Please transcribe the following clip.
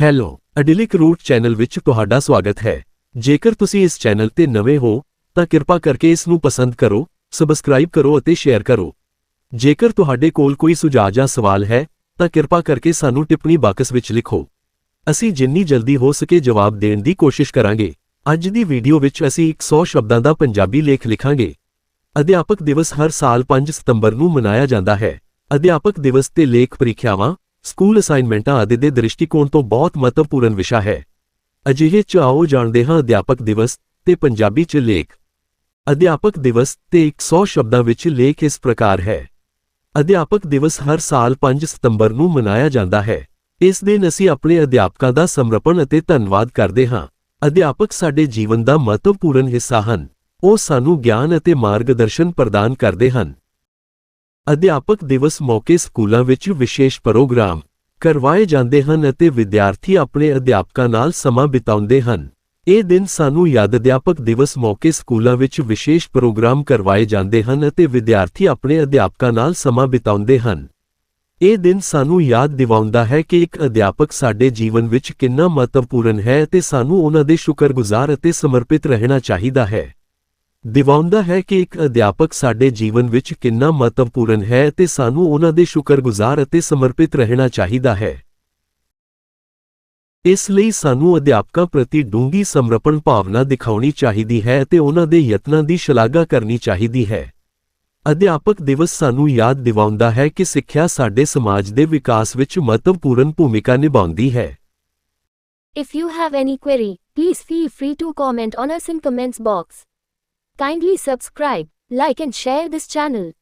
Hello ਅਡਿਲਿਕ route channel ਵਿੱਚ ਤੁਹਾਡਾ ਸਵਾਗਤ ਹੈ। ਜੇਕਰ ਤੁਸੀਂ ਇਸ ਚੈਨਲ ਤੇ ਨਵੇਂ ਹੋ, ਤਾਂ ਕਿਰਪਾ ਕਰਕੇ ਇਸ ਨੂੰ ਪਸੰਦ ਕਰੋ, ਸਬਸਕ੍ਰਾਈਬ ਕਰੋ ਅਤੇ ਸ਼ੇਅਰ ਕਰੋ। ਜੇਕਰ ਤੁਹਾਡੇ ਕੋਲ ਕੋਈ ਸੁਝਾਅ ਜਾਂ ਸਵਾਲ ਹੈ, ਤਾਂ ਕਿਰਪਾ ਕਰਕੇ ਸਾਨੂੰ ਟਿੱਪਣੀ ਬਾਕਸ ਵਿੱਚ ਲਿਖੋ। ਅਸੀਂ ਜਿੰਨੀ ਜਲਦੀ ਹੋ ਸਕੇ ਜਵਾਬ ਦੇਣ ਦੀ ਕੋਸ਼ਿਸ਼ ਕਰਾਂਗੇ। ਅੱਜ ਦੀ ਵੀਡੀਓ ਵਿੱਚ ਅਸੀਂ 100 ਸ਼ਬਦਾਂ ਦਾ ਪੰਜਾਬੀ ਲੇਖ ਲਿਖਾਂਗੇ। ਅਧਿਆਪਕ ਦਿਵਸ ਹਰ ਸਾਲ 5 ਸਤੰਬਰ ਨੂੰ ਮਨਾਇਆ ਜਾਂਦਾ ਹੈ। ਅਧਿਆਪਕ ਦਿਵਸ ਤੇ ਲੇਖ ਪ੍ਰੀਖਿਆਵਾਂ ਸਕੂਲ ਅਸਾਈਨਮੈਂਟਾਂ ਆਦਿ ਦੇ ਦ੍ਰਿਸ਼ਟੀਕੋਣ ਤੋਂ ਬਹੁਤ ਮਹੱਤਵਪੂਰਨ ਵਿਸ਼ਾ ਹੈ। ਅਜਿਹੇ ਚ ਆਓ ਜਾਣਦੇ ਹਾਂ ਅਧਿਆਪਕ ਦਿਵਸ ਤੇ ਪੰਜਾਬੀ ਚ ਲੇਖ। ਅਧਿਆਪਕ ਦਿਵਸ ਤੇ 100 ਸ਼ਬਦਾਂ ਵਿੱਚ ਲੇਖ ਇਸ ਪ੍ਰਕਾਰ ਹੈ। ਅਧਿਆਪਕ ਦਿਵਸ ਹਰ ਸਾਲ 5 ਸਤੰਬਰ ਨੂੰ ਮਨਾਇਆ ਜਾਂਦਾ ਹੈ। ਇਸ ਦਿਨ ਅਸੀਂ ਆਪਣੇ ਅਧਿਆਪਕਾਂ ਦਾ ਸਮਰਪਣ ਅਤੇ ਧੰਨਵਾਦ ਕਰਦੇ ਹਾਂ। ਅਧਿਆਪਕ ਸਾਡੇ ਜੀਵਨ ਦਾ ਮਹੱਤਵਪੂਰਨ ਹਿੱਸਾ ਹਨ। ਉਹ ਸਾਨੂੰ ਗਿਆਨ ਅਤੇ ਮਾਰਗਦਰਸ਼ਨ ਪ੍ਰਦਾਨ ਕਰਦੇ ਹਨ। ਅਧਿਆਪਕ ਦਿਵਸ ਮੌਕੇ ਸਕੂਲਾਂ ਵਿੱਚ ਵਿਸ਼ੇਸ਼ ਪ੍ਰੋਗਰਾਮ ਕਰਵਾਏ ਜਾਂਦੇ ਹਨ ਅਤੇ ਵਿਦਿਆਰਥੀ ਆਪਣੇ ਅਧਿਆਪਕਾਂ ਨਾਲ ਸਮਾਂ ਬਿਤਾਉਂਦੇ ਹਨ। ਇਹ ਦਿਨ ਸਾਨੂੰ ਯਾਦ ਅਧਿਆਪਕ ਦਿਵਸ ਮੌਕੇ ਸਕੂਲਾਂ ਵਿੱਚ ਵਿਸ਼ੇਸ਼ ਪ੍ਰੋਗਰਾਮ ਕਰਵਾਏ ਜਾਂਦੇ ਹਨ ਅਤੇ ਵਿਦਿਆਰਥੀ ਆਪਣੇ ਅਧਿਆਪਕਾਂ ਨਾਲ ਸਮਾਂ ਬਿਤਾਉਂਦੇ ਹਨ। ਇਹ ਦਿਨ ਸਾਨੂੰ ਯਾਦ ਦਿਵਾਉਂਦਾ ਹੈ ਕਿ ਇੱਕ ਅਧਿਆਪਕ ਸਾਡੇ ਜੀਵਨ ਵਿੱਚ ਕਿੰਨਾ ਮਹੱਤਵਪੂਰਨ ਹੈ ਅਤੇ ਸਾਨੂੰ ਉਹਨਾਂ ਦੇ ਸ਼ੁਕਰਗੁਜ਼ਾਰ ਅਤੇ ਸਮਰਪਿਤ ਰਹਿਣਾ ਚਾਹੀਦਾ ਹੈ। ਦਿਵਾਉਂਦਾ ਹੈ ਕਿ ਇੱਕ ਅਧਿਆਪਕ ਸਾਡੇ ਜੀਵਨ ਵਿੱਚ ਕਿੰਨਾ ਮਹੱਤਵਪੂਰਨ ਹੈ ਅਤੇ ਸਾਨੂੰ ਉਹਨਾਂ ਦੇ ਸ਼ੁਕਰਗੁਜ਼ਾਰ ਅਤੇ ਸਮਰਪਿਤ ਰਹਿਣਾ ਚਾਹੀਦਾ ਹੈ। ਇਸ ਲਈ ਸਾਨੂੰ ਅਧਿਆਪਕਾਂ ਪ੍ਰਤੀ ਡੂੰਘੀ ਸਮਰਪਣ ਭਾਵਨਾ ਦਿਖਾਉਣੀ ਚਾਹੀਦੀ ਹੈ ਅਤੇ ਉਹਨਾਂ ਦੇ ਯਤਨਾਂ ਦੀ ਸ਼ਲਾਘਾ ਕਰਨੀ ਚਾਹੀਦੀ ਹੈ। ਅਧਿਆਪਕ ਦਿਵਸ ਸਾਨੂੰ ਯਾਦ ਦਿਵਾਉਂਦਾ ਹੈ ਕਿ ਸਿੱਖਿਆ ਸਾਡੇ ਸਮਾਜ ਦੇ ਵਿਕਾਸ ਵਿੱਚ ਮਹੱਤਵਪੂਰਨ ਭੂਮਿਕਾ ਨਿਭਾਉਂਦੀ ਹੈ। If you have any query, please feel free to comment on us in comments box. Kindly subscribe, like and share this channel.